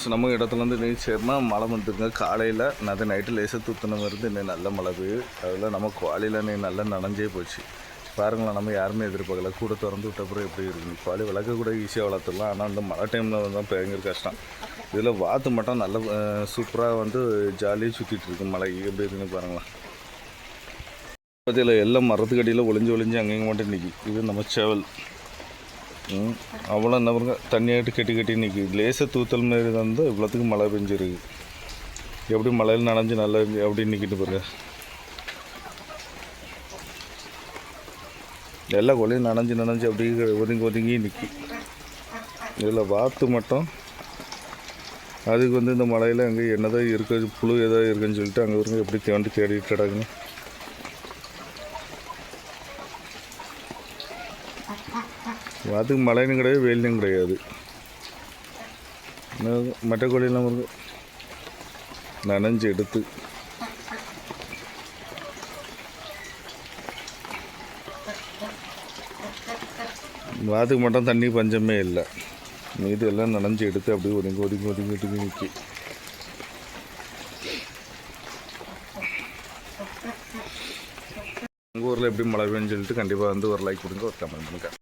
Friends நம்ம இடத்துலேருந்து நீர் சேர்னா மழை வந்துருங்க. காலையில் நான் நைட்டு லேசாக தூத்தின மருந்து இன்னும் நல்ல மழை பெய்யுது அதில் நம்ம குவாலியில் நீ நல்லா நனைஞ்சே போச்சு. பாருங்களேன் நம்ம யாருமே எதிர்பார்க்கல. கூட திறந்து விட்டப்புறம் எப்படி இருக்குன்னு. குவாலி வளர்க்க கூட ஈஸியாக வளர்த்துடலாம். ஆனால் அந்த மழை டைமில் தான் பயங்கர கஷ்டம். இதில் வாத்து மட்டும் நல்ல சூப்பராக வந்து ஜாலியாக சுற்றிட்டு இருக்கு மழை. எப்படி இருக்குன்னு பாருங்களேன். பற்றியில் எல்லாம் மரத்துக்கடியில் ஒளிஞ்சு ஒளிஞ்சு அங்கேயும் மட்டும் நிற்கி இது நம்ம சேவல். ம். அவ்வளோ நபருங்க தண்ணியாட்டு கட்டி கட்டி நிற்கிது லேசாக தூத்தல் மாரி தான் இவ்வளோத்துக்கு மழை பெஞ்சிருக்கு. எப்படி மழையில் நனைஞ்சு நல்லா இருந்து நிற்கிட்டு பாருங்க. எல்லா கொலையும் நனைஞ்சு நனைஞ்சு அப்படியே ஒதுங்கி ஒதுங்கி நிற்கி இதில் வாத்து மட்டும். அதுக்கு வந்து இந்த மலையில் அங்கே என்னதான் இருக்குது புழு எதாவது இருக்குன்னு சொல்லிட்டு அங்கே வருங்க எப்படி தேண்டு தேடிட்டு கிடக்குன்னு. வாத்துக்கு மழையும் கிடையாது வெயிலும் கிடையாது. மற்ற கோழியெல்லாம் இருக்கு நனைஞ்சு எடுத்து. வாத்துக்கு மட்டும் தண்ணி பஞ்சமே இல்லை. மீது எல்லாம் நனைஞ்சு எடுத்து அப்படியே ஒதுங்கி ஒதுங்கி ஒதுங்கி ஒதுங்கி நிற்கி ஊரில் எப்படி மழை பெய்யுன்னு சொல்லிட்டு கண்டிப்பாக வந்து ஒரு லைக் கொடுங்க ஒரு கமெண்ட் பண்ணுங்கள்